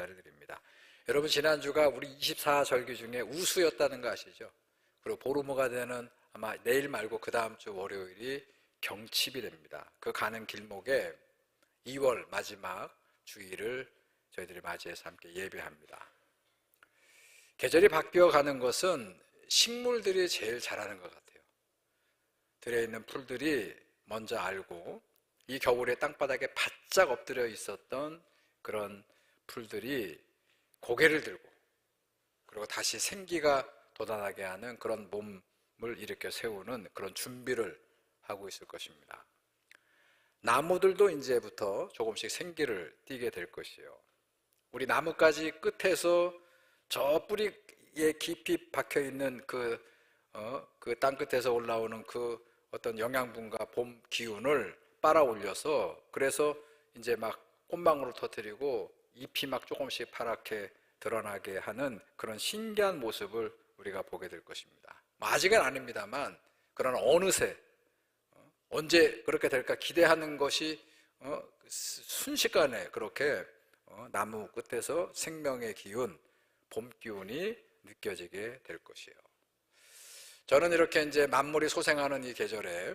감사를 드립니다. 여러분 지난주가 우리 24절기 중에 우수였다는 거 아시죠? 그리고 보르모가 되는 아마 내일 말고 그 다음 주 월요일이 경칩이 됩니다. 그 가는 길목에 2월 마지막 주일을 저희들이 맞이해서 함께 예배합니다. 계절이 바뀌어 가는 것은 식물들이 제일 잘하는 것 같아요. 들에 있는 풀들이 먼저 알고 이 겨울에 땅바닥에 바짝 엎드려 있었던 그런 풀들이 고개를 들고 그리고 다시 생기가 돋아나게 하는 그런 몸을 일으켜 세우는 그런 준비를 하고 있을 것입니다. 나무들도 이제부터 조금씩 생기를 띠게 될 것이에요. 우리 나뭇가지 끝에서 저 뿌리에 깊이 박혀 있는 그, 어, 그 땅끝에서 올라오는 그 어떤 영양분과 봄 기운을 빨아 올려서 그래서 이제 막 꽃망울을 터뜨리고 잎이 막 조금씩 파랗게 드러나게 하는 그런 신기한 모습을 우리가 보게 될 것입니다. 뭐 아직은 아닙니다만 그러나 어느새 어, 언제 그렇게 될까 기대하는 것이 어, 순식간에 그렇게 어, 나무 끝에서 생명의 기운, 봄 기운이 느껴지게 될 것이에요. 저는 이렇게 이제 만물이 소생하는 이 계절에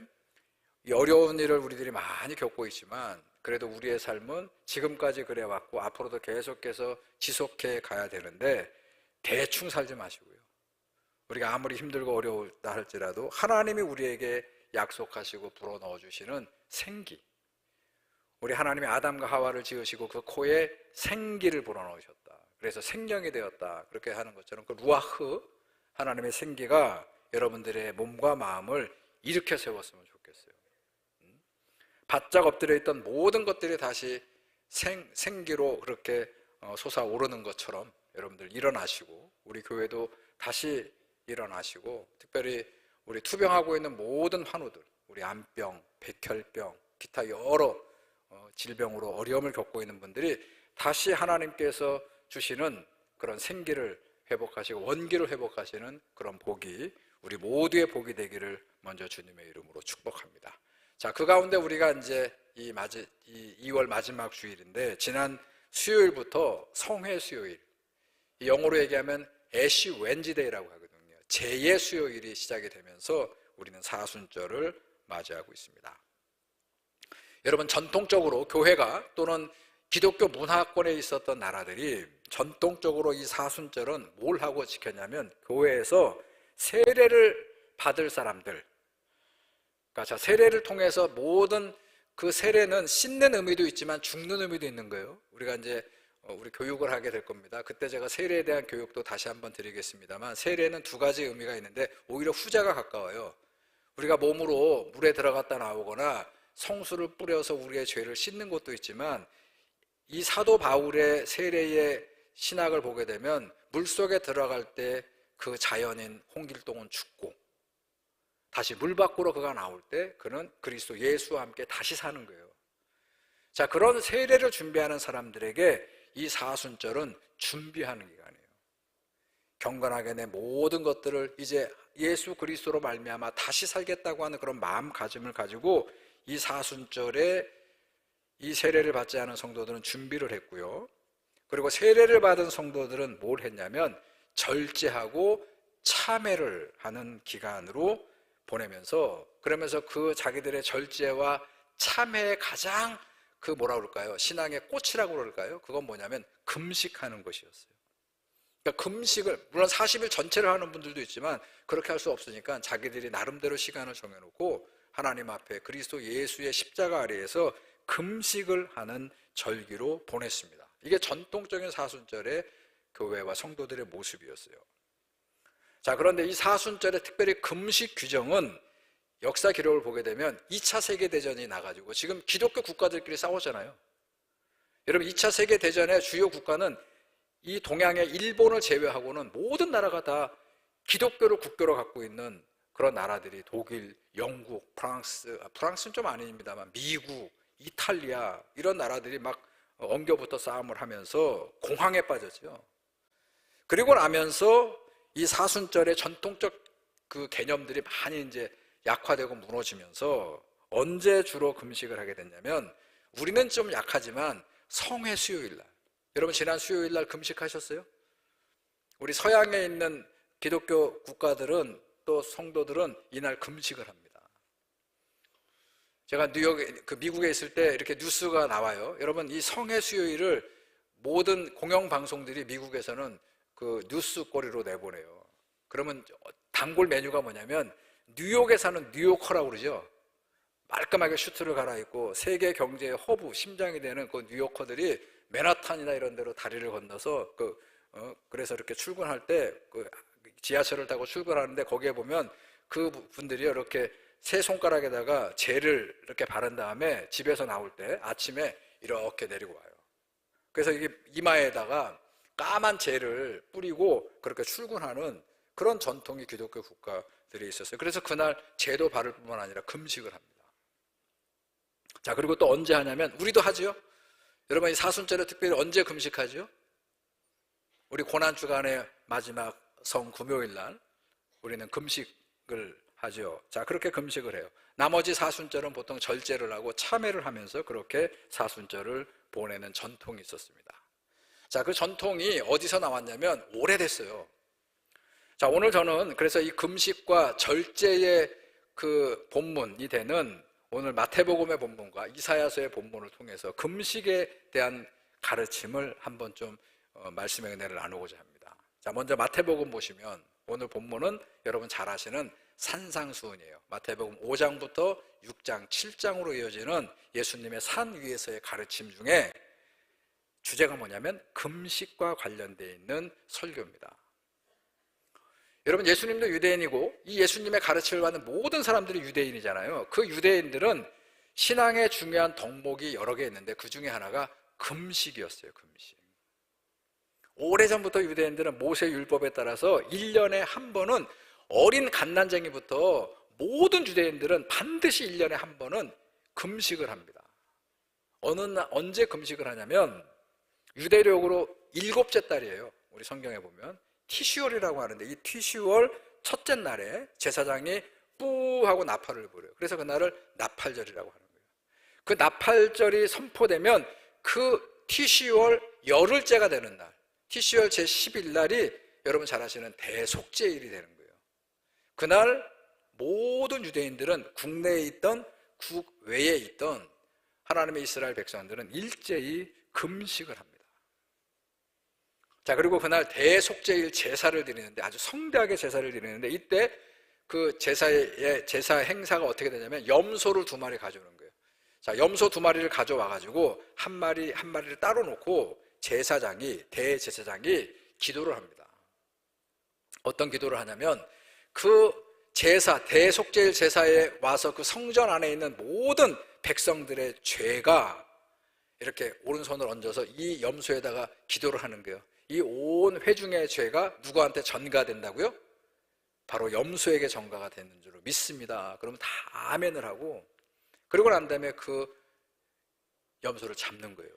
이 어려운 일을 우리들이 많이 겪고 있지만 그래도 우리의 삶은 지금까지 그래 왔고 앞으로도 계속해서 지속해 가야 되는데 대충 살지 마시고요. 우리가 아무리 힘들고 어려웠다 할지라도 하나님이 우리에게 약속하시고 불어 넣어 주시는 생기. 우리 하나님이 아담과 하와를 지으시고 그 코에 생기를 불어 넣으셨다. 그래서 생명이 되었다. 그렇게 하는 것처럼 그 루아흐 하나님의 생기가 여러분들의 몸과 마음을 일으켜 세웠으면 좋겠어요. 음? 바짝 엎드려 있던 모든 것들이 다시 생, 생기로 그렇게 어, 솟아오르는 것처럼 여러분들 일어나시고 우리 교회도 다시 일어나시고 특별히 우리 투병하고 있는 모든 환우들 우리 암병, 백혈병, 기타 여러 어, 질병으로 어려움을 겪고 있는 분들이 다시 하나님께서 주시는 그런 생기를 회복하시고 원기를 회복하시는 그런 복이 우리 모두의 복이 되기를 먼저 주님의 이름으로 축복합니다. 자, 그 가운데 우리가 이제 이 마지, 이 2월 마지막 주일인데 지난 수요일부터 성회 수요일, 영어로 얘기하면 애쉬 웬지데이라고 하거든요. 제2의 수요일이 시작이 되면서 우리는 사순절을 맞이하고 있습니다. 여러분 전통적으로 교회가 또는 기독교 문화권에 있었던 나라들이 전통적으로 이 사순절은 뭘 하고 지켰냐면 교회에서 세례를 받을 사람들 그러니까 자 세례를 통해서 모든 그 세례는 씻는 의미도 있지만 죽는 의미도 있는 거예요. 우리가 이제 어, 우리 교육을 하게 될 겁니다. 그때 제가 세례에 대한 교육도 다시 한번 드리겠습니다만 세례는 두 가지 의미가 있는데 오히려 후자가 가까워요. 우리가 몸으로 물에 들어갔다 나오거나 성수를 뿌려서 우리의 죄를 씻는 것도 있지만 이 사도 바울의 세례의 신학을 보게 되면 물 속에 들어갈 때 그 자연인 홍길동은 죽고 다시 물 밖으로 그가 나올 때 그는 그리스도 예수와 함께 다시 사는 거예요. 자, 그런 세례를 준비하는 사람들에게 이 사순절은 준비하는 기간이에요. 경건하게 내 모든 것들을 이제 예수 그리스도로 말미암아 다시 살겠다고 하는 그런 마음가짐을 가지고 이 사순절에 이 세례를 받지 않은 성도들은 준비를 했고요. 그리고 세례를 받은 성도들은 뭘 했냐면 절제하고 참회를 하는 기간으로 보내면서 그러면서 그 자기들의 절제와 참회의 가장 그 뭐라 그럴까요? 신앙의 꽃이라고 그럴까요? 그건 뭐냐면 금식하는 것이었어요. 그러니까 금식을 물론 40일 전체를 하는 분들도 있지만 그렇게 할 수 없으니까 자기들이 나름대로 시간을 정해놓고 하나님 앞에 그리스도 예수의 십자가 아래에서 금식을 하는 절기로 보냈습니다. 이게 전통적인 사순절의 교회와 성도들의 모습이었어요. 자, 그런데 이 사순절의 특별히 금식 규정은 역사 기록을 보게 되면 2차 세계대전이 나가지고 지금 기독교 국가들끼리 싸웠잖아요. 여러분, 2차 세계대전의 주요 국가는 이 동양의 일본을 제외하고는 모든 나라가 다 기독교를 국교로 갖고 있는 그런 나라들이 독일, 영국, 프랑스, 아, 프랑스는 좀 아닙니다만 미국, 이탈리아 이런 나라들이 막 엉겨붙어 싸움을 하면서 공황에 빠졌죠. 그리고 나면서 이 사순절의 전통적 그 개념들이 많이 이제 약화되고 무너지면서 언제 주로 금식을 하게 됐냐면 우리는 좀 약하지만 성회 수요일 날 여러분 지난 수요일 날 금식하셨어요? 우리 서양에 있는 기독교 국가들은 또 성도들은 이날 금식을 합니다. 제가 뉴욕 그 미국에 있을 때 이렇게 뉴스가 나와요. 여러분 이 성의 수요일을 모든 공영 방송들이 미국에서는 그 뉴스 거리로 내보내요. 그러면 단골 메뉴가 뭐냐면 뉴욕에 사는 뉴요커라고 그러죠. 말끔하게 슈트를 갈아입고 세계 경제의 허브 심장이 되는 그 뉴요커들이 맨하탄이나 이런 데로 다리를 건너서 그 어, 그래서 이렇게 출근할 때 그 지하철을 타고 출근하는데 거기에 보면 그 분들이 이렇게 세 손가락에다가 젤을 이렇게 바른 다음에 집에서 나올 때 아침에 이렇게 내리고 와요. 그래서 이게 이마에다가 까만 젤을 뿌리고 그렇게 출근하는 그런 전통이 기독교 국가들이 있었어요. 그래서 그날 제도 바를 뿐만 아니라 금식을 합니다. 자, 그리고 또 언제 하냐면 우리도 하지요. 여러분 이 사순절에 특별히 언제 금식하죠? 우리 고난 주간의 마지막 성 금요일 날 우리는 금식을 하죠. 자, 그렇게 금식을 해요. 나머지 사순절은 보통 절제를 하고 참회를 하면서 그렇게 사순절을 보내는 전통이 있었습니다. 자, 그 전통이 어디서 나왔냐면 오래됐어요. 자, 오늘 저는 그래서 이 금식과 절제의 그 본문이 되는 오늘 마태복음의 본문과 이사야서의 본문을 통해서 금식에 대한 가르침을 한번 좀 어, 말씀의 은혜를 나누고자 합니다. 자, 먼저 마태복음 보시면 오늘 본문은 여러분 잘 아시는 산상수훈이에요. 마태복음 5장부터 6장, 7장으로 이어지는 예수님의 산 위에서의 가르침 중에 주제가 뭐냐면 금식과 관련되어 있는 설교입니다. 여러분 예수님도 유대인이고 이 예수님의 가르침을 받는 모든 사람들이 유대인이잖아요. 그 유대인들은 신앙의 중요한 덕목이 여러 개 있는데 그 중에 하나가 금식이었어요. 금식. 오래전부터 유대인들은 모세 율법에 따라서 1년에 한 번은 어린 갓난쟁이부터 모든 유대인들은 반드시 1년에 한 번은 금식을 합니다. 어느 날 언제 금식을 하냐면 유대력으로 일곱째 달이에요. 우리 성경에 보면 티슈월이라고 하는데 이 티슈월 첫째 날에 제사장이 뿌 하고 나팔을 부려요. 그래서 그날을 나팔절이라고 하는 거예요. 그 나팔절이 선포되면 그 티슈월 열흘째가 되는 날, 티슈월 제 10일 날이 여러분 잘 아시는 대속제일이 되는 거예요. 그날 모든 유대인들은 국내에 있던 국외에 있던 하나님의 이스라엘 백성들은 일제히 금식을 합니다. 자, 그리고 그날 대속제일 제사를 드리는데 아주 성대하게 제사를 드리는데 이때 그 제사의 제사 행사가 어떻게 되냐면 염소를 두 마리 가져오는 거예요. 자, 염소 두 마리를 가져와 가지고 한 마리 한 마리를 따로 놓고 제사장이 대제사장이 기도를 합니다. 어떤 기도를 하냐면 그 제사 대속제일 제사에 와서 그 성전 안에 있는 모든 백성들의 죄가 이렇게 오른손을 얹어서 이 염소에다가 기도를 하는 거예요. 이 온 회중의 죄가 누구한테 전가된다고요? 바로 염소에게 전가가 되는 줄로 믿습니다. 그러면 다 아멘을 하고 그리고 난 다음에 그 염소를 잡는 거예요.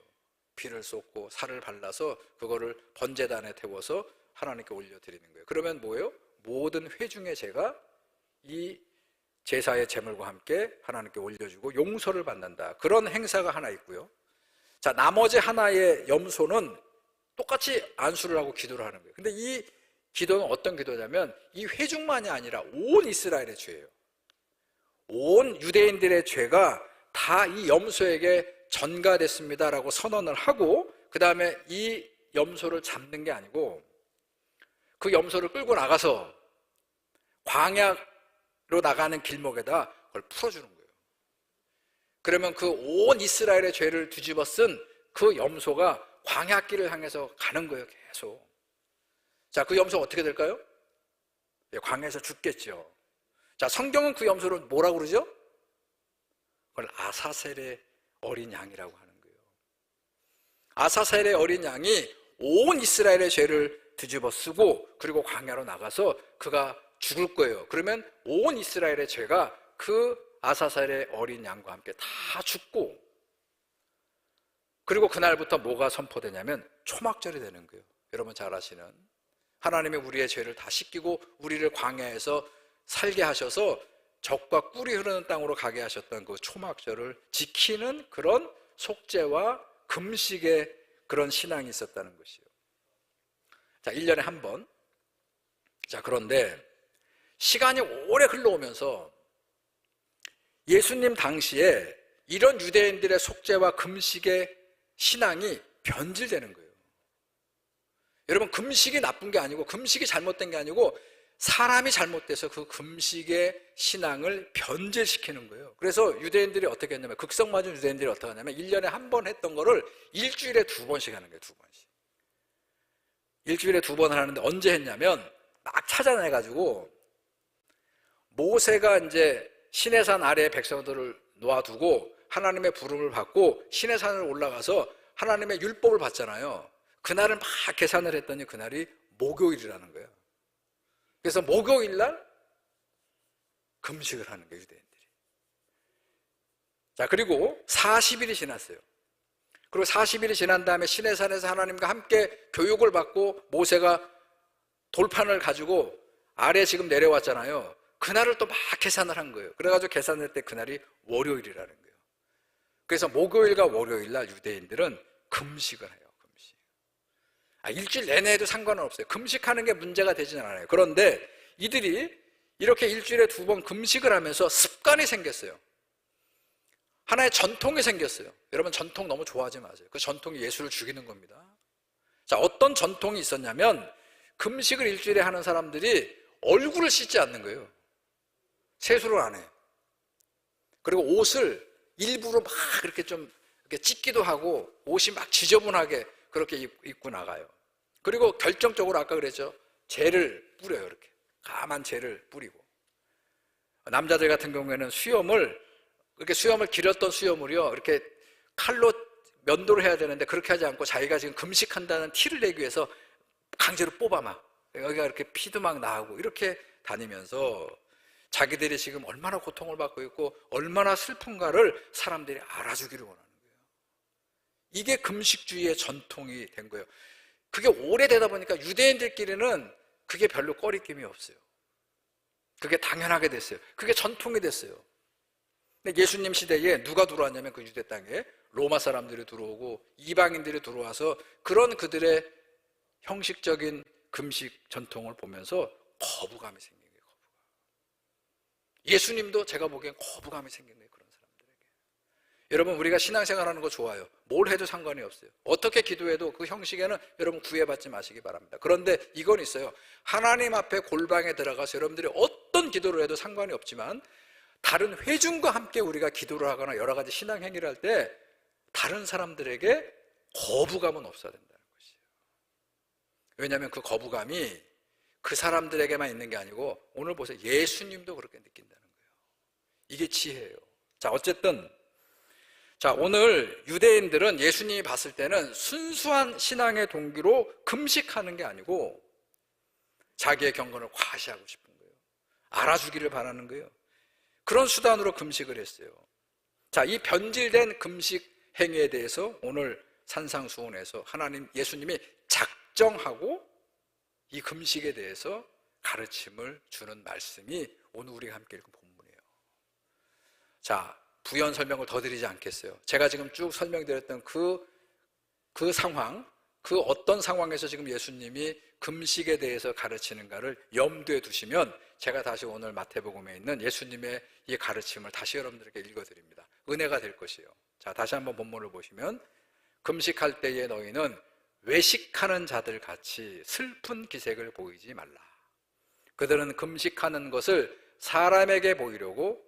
피를 쏟고 살을 발라서 그거를 번제단에 태워서 하나님께 올려드리는 거예요. 그러면 뭐예요? 모든 회중의 죄가 이 제사의 제물과 함께 하나님께 올려주고 용서를 받는다. 그런 행사가 하나 있고요. 자, 나머지 하나의 염소는 똑같이 안수를 하고 기도를 하는 거예요. 근데 이 기도는 어떤 기도냐면 이 회중만이 아니라 온 이스라엘의 죄예요. 온 유대인들의 죄가 다 이 염소에게 전가됐습니다라고 선언을 하고 그 다음에 이 염소를 잡는 게 아니고 그 염소를 끌고 나가서 광야로 나가는 길목에다 그걸 풀어주는 거예요. 그러면 그 온 이스라엘의 죄를 뒤집어 쓴 그 염소가 광야길을 향해서 가는 거예요, 계속. 자, 그 염소 어떻게 될까요? 예, 광야에서 죽겠죠. 자, 성경은 그 염소를 뭐라고 그러죠? 그걸 아사셀의 어린 양이라고 하는 거예요. 아사셀의 어린 양이 온 이스라엘의 죄를 뒤집어 쓰고 그리고 광야로 나가서 그가 죽을 거예요. 그러면 온 이스라엘의 죄가 그 아사셀의 어린 양과 함께 다 죽고 그리고 그날부터 뭐가 선포되냐면 초막절이 되는 거예요. 여러분 잘 아시는 하나님이 우리의 죄를 다 씻기고 우리를 광야에서 살게 하셔서 적과 꿀이 흐르는 땅으로 가게 하셨던 그 초막절을 지키는 그런 속죄와 금식의 그런 신앙이 있었다는 것이요. 자, 1년에 한 번. 자, 그런데 시간이 오래 흘러오면서 예수님 당시에 이런 유대인들의 속죄와 금식의 신앙이 변질되는 거예요. 여러분, 금식이 나쁜 게 아니고, 금식이 잘못된 게 아니고, 사람이 잘못돼서 그 금식의 신앙을 변질시키는 거예요. 그래서 유대인들이 어떻게 했냐면, 극성 맞은 유대인들이 어떻게 하냐면, 1년에 한 번 했던 거를 일주일에 두 번씩 하는 거예요, 두 번씩. 일주일에 두 번 하는데 언제 했냐면, 막 찾아내가지고, 모세가 이제 시내산 아래에 백성들을 놓아두고 하나님의 부름을 받고 시내산을 올라가서 하나님의 율법을 받잖아요. 그날을 막 계산을 했더니 그날이 목요일이라는 거예요. 그래서 목요일 날 금식을 하는 거예요, 유대인들이. 자, 그리고 40일이 지났어요. 그리고 40일이 지난 다음에 시내산에서 하나님과 함께 교육을 받고 모세가 돌판을 가지고 아래 지금 내려왔잖아요. 그날을 또 막 계산을 한 거예요. 그래가지고 계산할 때 그날이 월요일이라는 거예요. 그래서 목요일과 월요일 날 유대인들은 금식을 해요. 금식. 아, 일주일 내내 해도 상관은 없어요. 금식하는 게 문제가 되지는 않아요. 그런데 이들이 이렇게 일주일에 두 번 금식을 하면서 습관이 생겼어요. 하나의 전통이 생겼어요. 여러분 전통 너무 좋아하지 마세요. 그 전통이 예수를 죽이는 겁니다. 자, 어떤 전통이 있었냐면 금식을 일주일에 하는 사람들이 얼굴을 씻지 않는 거예요. 세수를 안 해. 그리고 옷을 일부러 막 그렇게 좀 이렇게 찢기도 하고 옷이 막 지저분하게 그렇게 입- 입고 나가요. 그리고 결정적으로 아까 그랬죠. 재를 뿌려요. 이렇게. 까만 재를 뿌리고. 남자들 같은 경우에는 수염을 이렇게 수염을 길었던 수염을요. 이렇게 칼로 면도를 해야 되는데 그렇게 하지 않고 자기가 지금 금식한다는 티를 내기 위해서 강제로 뽑아 막 여기가 이렇게 피도 막 나오고 이렇게 다니면서 자기들이 지금 얼마나 고통을 받고 있고 얼마나 슬픈가를 사람들이 알아주기를 원하는 거예요. 이게 금식주의의 전통이 된 거예요. 그게 오래되다 보니까 유대인들끼리는 그게 별로 꺼리낌이 없어요. 그게 당연하게 됐어요. 그게 전통이 됐어요. 근데 예수님 시대에 누가 들어왔냐면 그 유대 땅에 로마 사람들이 들어오고 이방인들이 들어와서 그런 그들의 형식적인 금식 전통을 보면서 거부감이 거예요. 예수님도 제가 보기엔 거부감이 생긴 거예요. 그런 사람들에게. 여러분 우리가 신앙생활하는 거 좋아요. 뭘 해도 상관이 없어요. 어떻게 기도해도 그 형식에는 여러분 구애받지 마시기 바랍니다. 그런데 이건 있어요. 하나님 앞에 골방에 들어가서 여러분들이 어떤 기도를 해도 상관이 없지만 다른 회중과 함께 우리가 기도를 하거나 여러 가지 신앙 행위를 할 때 다른 사람들에게 거부감은 없어야 된다는 것이에요. 왜냐하면 그 거부감이 그 사람들에게만 있는 게 아니고 오늘 보세요. 예수님도 그렇게 거예요. 이게 지혜예요. 자, 어쨌든 자, 오늘 유대인들은 예수님이 봤을 때는 순수한 신앙의 동기로 금식하는 게 아니고 자기의 경건을 과시하고 싶은 거예요. 알아주기를 바라는 거예요. 그런 수단으로 금식을 했어요. 자, 이 변질된 금식 행위에 대해서 오늘 산상수훈에서 하나님 예수님이 작정하고 이 금식에 대해서 가르침을 주는 말씀이 오늘 우리가 함께 읽은. 자, 부연 설명을 더 드리지 않겠어요. 제가 지금 쭉 설명드렸던 그, 그 상황, 그 어떤 상황에서 지금 예수님이 금식에 대해서 가르치는가를 염두에 두시면 제가 다시 오늘 마태복음에 있는 예수님의 이 가르침을 다시 여러분들에게 읽어드립니다. 은혜가 될 것이에요. 자, 다시 한번 본문을 보시면 금식할 때에 너희는 외식하는 자들 같이 슬픈 기색을 보이지 말라. 그들은 금식하는 것을 사람에게 보이려고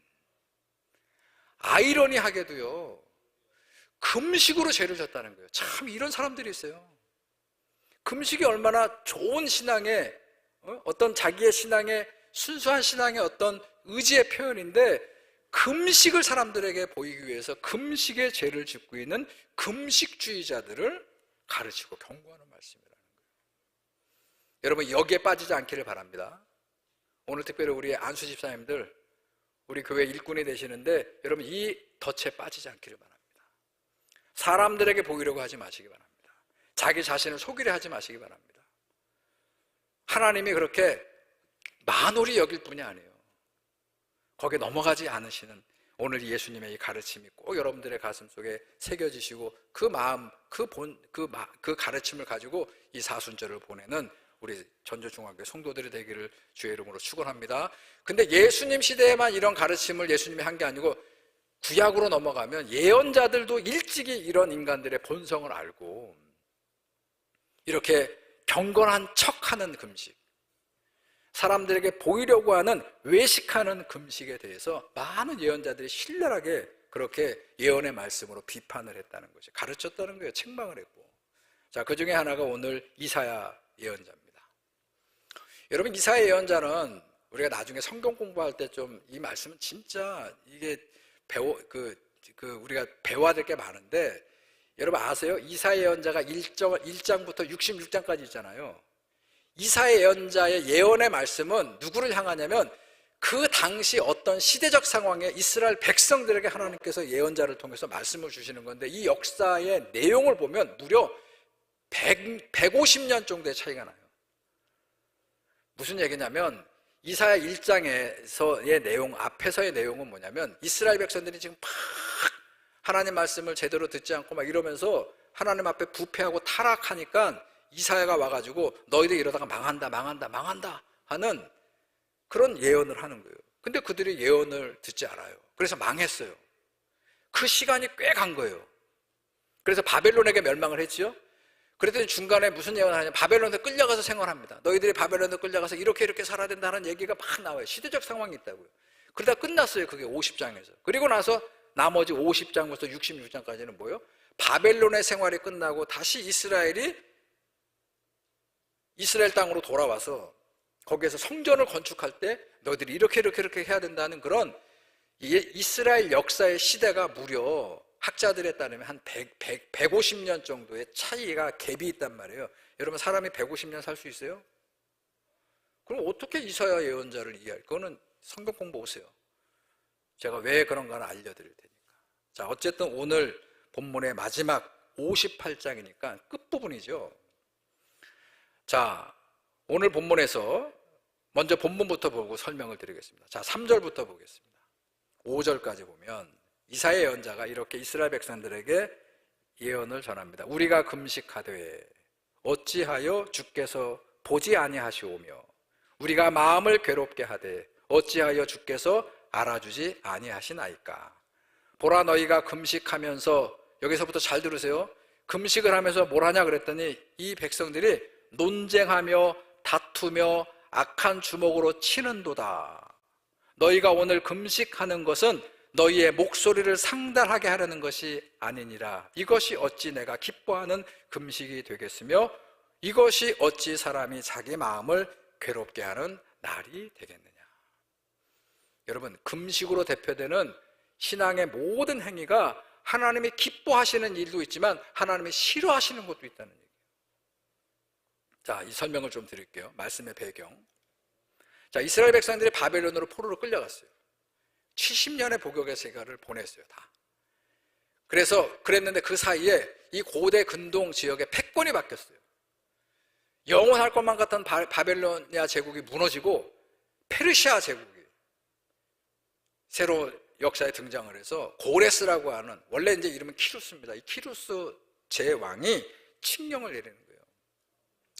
아이러니하게도요, 금식으로 죄를 졌다는 거예요. 참 이런 사람들이 있어요. 금식이 얼마나 좋은 신앙의 어? 어떤 자기의 신앙의 순수한 신앙의 어떤 의지의 표현인데 금식을 사람들에게 보이기 위해서 금식의 죄를 짓고 있는 금식주의자들을 가르치고 경고하는 말씀이라는 거예요. 여러분 여기에 빠지지 않기를 바랍니다. 오늘 특별히 우리 안수 집사님들 우리 교회 일꾼이 되시는데 여러분 이 덫에 빠지지 않기를 바랍니다. 사람들에게 보이려고 하지 마시기 바랍니다. 자기 자신을 속이려 하지 마시기 바랍니다. 하나님이 그렇게 만홀히 여길 뿐이 아니에요. 거기에 넘어가지 않으시는 오늘 예수님의 이 가르침이 꼭 여러분들의 가슴 속에 새겨지시고 그 마음, 그 본, 그, 마, 그 가르침을 가지고 이 사순절을 보내는 우리 전조중앙교 성도들이 되기를 주의 이름으로 축원합니다. 근데 예수님 시대에만 이런 가르침을 예수님이 한 게 아니고 구약으로 넘어가면 예언자들도 일찍이 이런 인간들의 본성을 알고 이렇게 경건한 척하는 금식, 사람들에게 보이려고 하는 외식하는 금식에 대해서 많은 예언자들이 신랄하게 그렇게 예언의 말씀으로 비판을 했다는 것이 가르쳤다는 거예요. 책망을 했고. 자, 그 중에 하나가 오늘 이사야 예언자입니다. 여러분, 이사야 예언자는 우리가 나중에 성경 공부할 때 좀 이 말씀은 진짜 이게 배워, 그, 그, 우리가 배워야 될 게 많은데 여러분 아세요? 이사야 예언자가 1장, 1장부터 66장까지 있잖아요. 이사야 예언자의 예언의 말씀은 누구를 향하냐면 그 당시 어떤 시대적 상황에 이스라엘 백성들에게 하나님께서 예언자를 통해서 말씀을 주시는 건데 이 역사의 내용을 보면 무려 100, 150년 정도의 차이가 나요. 무슨 얘기냐면 이사야 1장에서의 내용, 앞에서의 내용은 뭐냐면 이스라엘 백성들이 지금 막 하나님 말씀을 제대로 듣지 않고 막 이러면서 하나님 앞에 부패하고 타락하니까 이사야가 와가지고 너희들 이러다가 망한다, 망한다, 망한다 하는 그런 예언을 하는 거예요. 근데 그들이 예언을 듣지 않아요. 그래서 망했어요. 그 시간이 꽤 간 거예요. 그래서 바벨론에게 멸망을 했지요. 그랬더니 중간에 무슨 예언을 하냐. 바벨론에 끌려가서 생활합니다. 너희들이 바벨론에 끌려가서 이렇게 이렇게 살아야 된다는 얘기가 막 나와요. 시대적 상황이 있다고요. 그러다 끝났어요. 그게 50장에서. 그리고 나서 나머지 50장부터 66장까지는 뭐예요? 바벨론의 생활이 끝나고 다시 이스라엘이 이스라엘 땅으로 돌아와서 거기에서 성전을 건축할 때 너희들이 이렇게 이렇게 이렇게 해야 된다는 그런 이스라엘 역사의 시대가 무려 학자들에 따르면 한 100, 100, 150년 정도의 차이가 갭이 있단 말이에요. 여러분 사람이 150년 살 수 있어요? 그럼 어떻게 이사야 예언자를 이해할? 그거는 성경 공부 오세요. 제가 왜 그런가를 알려드릴 테니까. 자, 어쨌든 오늘 본문의 마지막 58장이니까 끝부분이죠. 자, 오늘 본문에서 먼저 본문부터 보고 설명을 드리겠습니다. 자, 3절부터 보겠습니다. 5절까지 보면 이사의 예언자가 이렇게 이스라엘 백성들에게 예언을 전합니다. 우리가 금식하되 어찌하여 주께서 보지 아니하시오며 우리가 마음을 괴롭게 하되 어찌하여 주께서 알아주지 아니하시나이까 보라 너희가 금식하면서 여기서부터 잘 들으세요. 금식을 하면서 뭘 하냐 그랬더니 이 백성들이 논쟁하며 다투며 악한 주먹으로 치는도다. 너희가 오늘 금식하는 것은 너희의 목소리를 상달하게 하려는 것이 아니니라. 이것이 어찌 내가 기뻐하는 금식이 되겠으며 이것이 어찌 사람이 자기 마음을 괴롭게 하는 날이 되겠느냐. 여러분, 금식으로 대표되는 신앙의 모든 행위가 하나님이 기뻐하시는 일도 있지만 하나님이 싫어하시는 것도 있다는 얘기예요. 자, 이 설명을 좀 드릴게요. 말씀의 배경. 자, 이스라엘 백성들이 바벨론으로 포로로 끌려갔어요. 70년의 복역의 세가를 보냈어요, 다. 그래서 그랬는데 그 사이에 이 고대 근동 지역의 패권이 바뀌었어요. 영원할 것만 바, 바벨로니아 제국이 무너지고 페르시아 제국이 새로 역사에 등장을 해서 고레스라고 하는 원래 이제 이름은 키루스입니다. 이 키루스 제왕이 칙령을 내리는 거예요.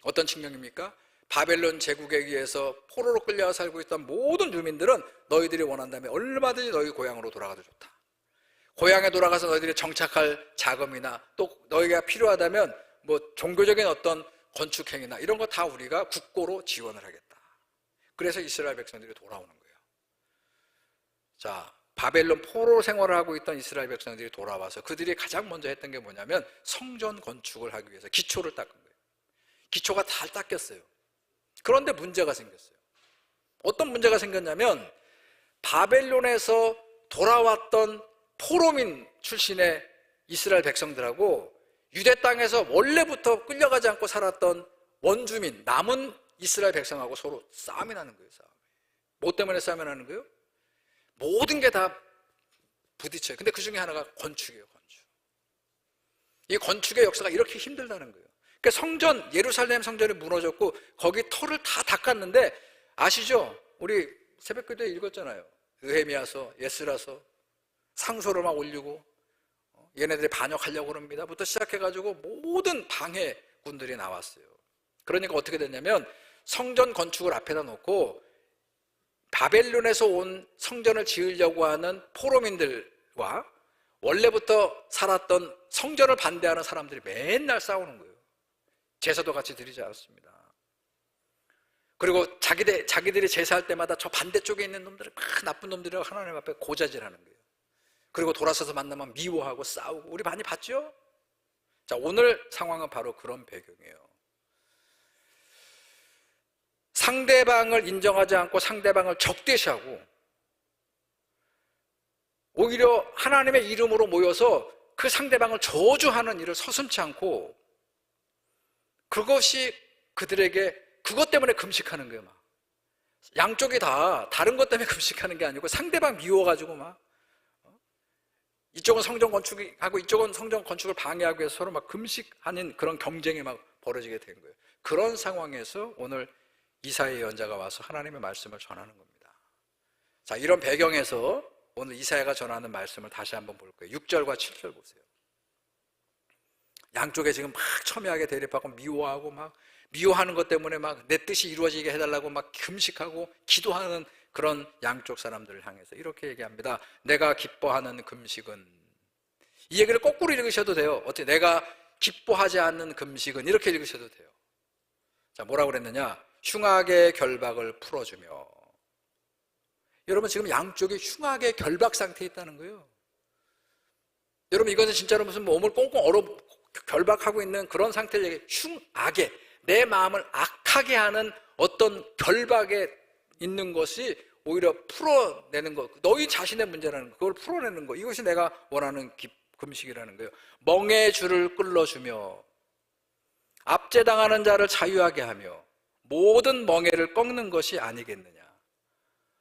어떤 칙령입니까? 바벨론 제국에 의해서 포로로 끌려 살고 있던 모든 주민들은 너희들이 원한다면 얼마든지 너희 고향으로 돌아가도 좋다. 고향에 돌아가서 너희들이 정착할 자금이나 또 너희가 필요하다면 뭐 종교적인 어떤 건축행위나 이런 거 다 우리가 국고로 지원을 하겠다. 그래서 이스라엘 백성들이 돌아오는 거예요. 자, 바벨론 포로 생활을 하고 있던 이스라엘 백성들이 돌아와서 그들이 가장 먼저 했던 게 뭐냐면 성전 건축을 하기 위해서 기초를 닦은 거예요. 기초가 다 닦였어요. 그런데 문제가 생겼어요. 어떤 문제가 생겼냐면 바벨론에서 돌아왔던 포로민 출신의 이스라엘 백성들하고 유대 땅에서 원래부터 끌려가지 않고 살았던 원주민, 남은 이스라엘 백성하고 서로 싸움이 나는 거예요, 싸움. 뭐 때문에 싸움이 나는 거예요? 모든 게 다 부딪혀요. 근데 그 중에 하나가 건축이에요, 건축. 이 건축의 역사가 이렇게 힘들다는 거예요. 그러니까 성전, 예루살렘 성전이 무너졌고, 거기 터를 다 닦았는데, 아시죠? 우리 새벽 기도에 읽었잖아요. 느헤미야서, 예스라서, 상소를 막 올리고, 어, 얘네들이 반역하려고 그럽니다. 부터 시작해가지고 모든 방해군들이 나왔어요. 그러니까 어떻게 됐냐면 성전 건축을 앞에다 놓고 바벨론에서 온 성전을 지으려고 하는 포로민들과 원래부터 살았던 성전을 반대하는 사람들이 맨날 싸우는 거예요. 제사도 같이 드리지 않았습니다. 그리고 자기들, 자기들이 제사할 때마다 저 반대쪽에 있는 놈들을 막 나쁜 놈들이라고 하나님 앞에 고자질하는 거예요. 그리고 돌아서서 만나면 미워하고 싸우고 우리 많이 봤죠? 자, 오늘 상황은 바로 그런 배경이에요. 상대방을 인정하지 않고 상대방을 적대시하고 오히려 하나님의 이름으로 모여서 그 상대방을 저주하는 일을 서슴지 않고 그것이 그들에게 그것 때문에 금식하는 거예요, 막. 양쪽이 다 다른 것 때문에 금식하는 게 아니고 상대방 미워가지고 막 어? 이쪽은 성전 건축하고 이쪽은 성전 건축을 방해하기 위해서 서로 막 금식하는 그런 경쟁이 막 벌어지게 된 거예요. 그런 상황에서 오늘 이사의 연자가 와서 하나님의 말씀을 전하는 겁니다. 자, 이런 배경에서 오늘 이사야가 전하는 말씀을 다시 한번 볼 거예요. 6절과 7절 보세요. 양쪽에 지금 막 첨예하게 대립하고 미워하고 막 미워하는 것 때문에 막 내 뜻이 이루어지게 해달라고 막 금식하고 기도하는 그런 양쪽 사람들을 향해서 이렇게 얘기합니다. 내가 기뻐하는 금식은 이 얘기를 거꾸로 읽으셔도 돼요. 어떻게 내가 기뻐하지 않는 금식은 이렇게 읽으셔도 돼요. 자, 뭐라고 그랬느냐? 흉악의 결박을 풀어주며 여러분 지금 양쪽이 흉악의 결박 상태에 있다는 거예요. 여러분 이것은 진짜로 무슨 몸을 꽁꽁 얼어 결박하고 있는 그런 상태를 얘기 흉악의 내 마음을 악하게 하는 어떤 결박에 있는 것이 오히려 풀어내는 것 너희 자신의 문제라는 거. 그걸 풀어내는 거. 이것이 내가 원하는 기, 금식이라는 거예요. 멍의 줄을 끌어주며 압제당하는 자를 자유하게 하며 모든 멍에를 꺾는 것이 아니겠느냐.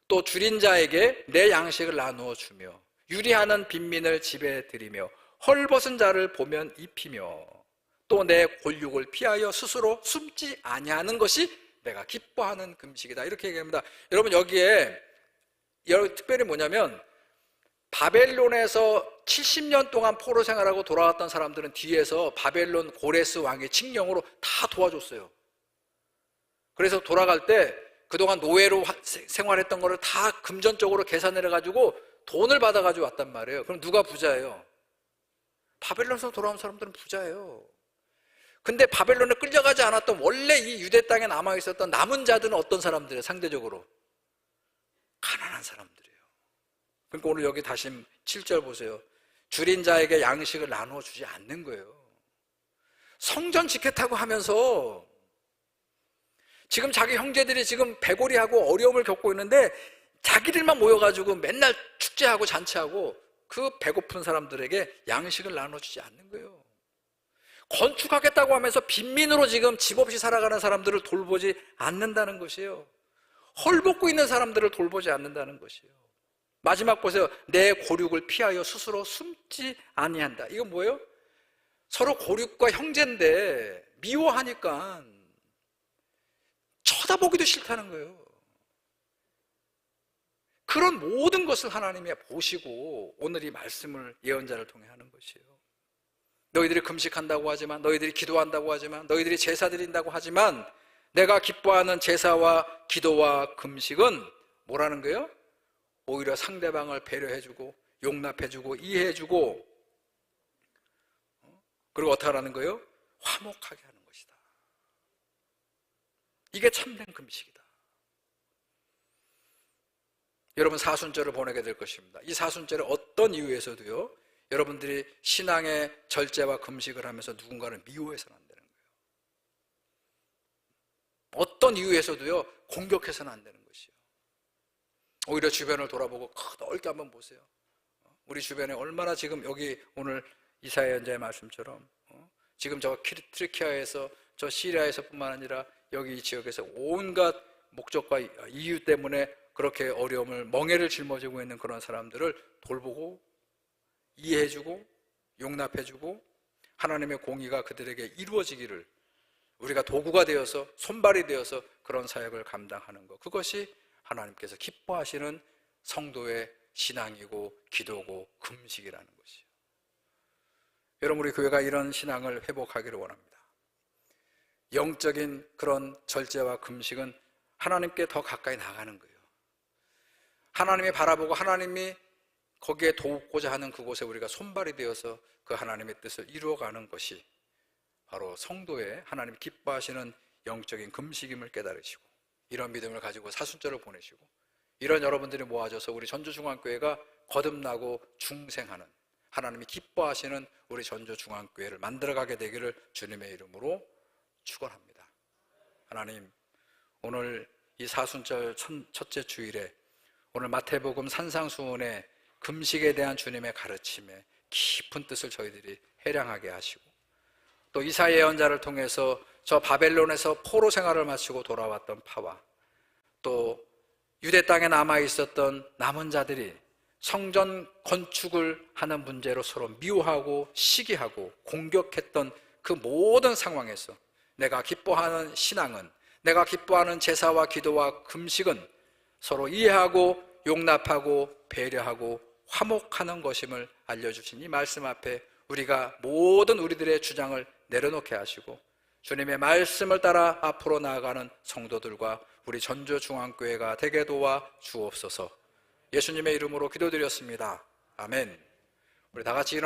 또 줄인 자에게 내 양식을 나누어 주며 유리하는 빈민을 집에 들이며 헐벗은 자를 보면 입히며 또 내 골육을 피하여 스스로 숨지 아니하는 것이 내가 기뻐하는 금식이다 이렇게 얘기합니다 여러분 여기에 여러분 특별히 뭐냐면 바벨론에서 70년 동안 포로 생활하고 돌아왔던 사람들은 뒤에서 바벨론 고레스 왕의 칙령으로 다 도와줬어요 그래서 돌아갈 때 그동안 노예로 생활했던 거를 다 금전적으로 계산을 해가지고 돈을 받아 가지고 왔단 말이에요. 그럼 누가 부자예요? 바벨론에서 돌아온 사람들은 부자예요. 근데 바벨론에 끌려가지 않았던 원래 이 유대 땅에 남아 있었던 남은 자들은 어떤 사람들이에요? 상대적으로 가난한 사람들이에요. 그러니까 오늘 여기 다시 7절 보세요. 줄인 자에게 양식을 나누어 주지 않는 거예요. 성전 지켰다고 하면서 지금 자기 형제들이 지금 배고리하고 어려움을 겪고 있는데 자기들만 모여가지고 맨날 축제하고 잔치하고 그 배고픈 사람들에게 양식을 나눠주지 않는 거예요. 건축하겠다고 하면서 빈민으로 지금 집 없이 살아가는 사람들을 돌보지 않는다는 것이에요. 헐벗고 있는 사람들을 돌보지 않는다는 것이에요. 마지막 보세요. 내 고륙을 피하여 스스로 숨지 아니한다. 이건 뭐예요? 서로 고륙과 형제인데 미워하니까 쳐다보기도 싫다는 거예요. 그런 모든 것을 하나님이 보시고 오늘 이 말씀을 예언자를 통해 하는 것이에요. 너희들이 금식한다고 하지만, 너희들이 기도한다고 하지만, 너희들이 제사 드린다고 하지만, 내가 기뻐하는 제사와 기도와 금식은 뭐라는 거예요? 오히려 상대방을 배려해주고, 용납해주고, 이해해주고, 그리고 어떻게 하라는 거예요? 화목하게 하는 것이다. 이게 참된 금식이다. 여러분 사순절을 보내게 될 것입니다. 이 사순절에 어떤 이유에서도요. 여러분들이 신앙의 절제와 금식을 하면서 누군가를 미워해서는 안 되는 거예요. 어떤 이유에서도요. 공격해서는 안 되는 것이요. 오히려 주변을 돌아보고 넓게 한번 보세요. 우리 주변에 얼마나 지금 여기 오늘 이사의 연자의 말씀처럼 어? 지금 저 키- 트리키아에서 저 시리아에서뿐만 아니라 여기 이 지역에서 온갖 목적과 이유 때문에 그렇게 어려움을 멍해를 짊어지고 있는 그런 사람들을 돌보고 이해해주고 용납해주고 하나님의 공의가 그들에게 이루어지기를 우리가 도구가 되어서 손발이 되어서 그런 사역을 감당하는 것 그것이 하나님께서 기뻐하시는 성도의 신앙이고 기도고 금식이라는 것이요. 여러분 우리 교회가 이런 신앙을 회복하기를 원합니다. 영적인 그런 절제와 금식은 하나님께 더 가까이 나가는 거예요. 하나님이 바라보고 하나님이 거기에 돕고자 하는 그곳에 우리가 손발이 되어서 그 하나님의 뜻을 이루어가는 것이 바로 성도의 하나님 기뻐하시는 영적인 금식임을 깨달으시고 이런 믿음을 가지고 사순절을 보내시고 이런 여러분들이 모아져서 우리 전주중앙교회가 거듭나고 중생하는 하나님이 기뻐하시는 우리 전주중앙교회를 만들어가게 되기를 주님의 이름으로 축원합니다. 하나님 오늘 이 사순절 첫- 첫째 주일에 오늘 마태복음 산상수훈의 금식에 대한 주님의 가르침에 깊은 뜻을 저희들이 해량하게 하시고 또 이사 예언자를 통해서 저 바벨론에서 포로 생활을 마치고 돌아왔던 파와 또 유대 땅에 남아 있었던 남은 자들이 성전 건축을 하는 문제로 서로 미워하고 시기하고 공격했던 그 모든 상황에서 내가 기뻐하는 신앙은 내가 기뻐하는 제사와 기도와 금식은 서로 이해하고 용납하고 배려하고 화목하는 것임을 알려주신 이 말씀 앞에 우리가 모든 우리들의 주장을 내려놓게 하시고 주님의 말씀을 따라 앞으로 나아가는 성도들과 우리 전주중앙교회가 되게 도와 주옵소서 예수님의 이름으로 기도드렸습니다. 아멘. 우리 다 같이 일어나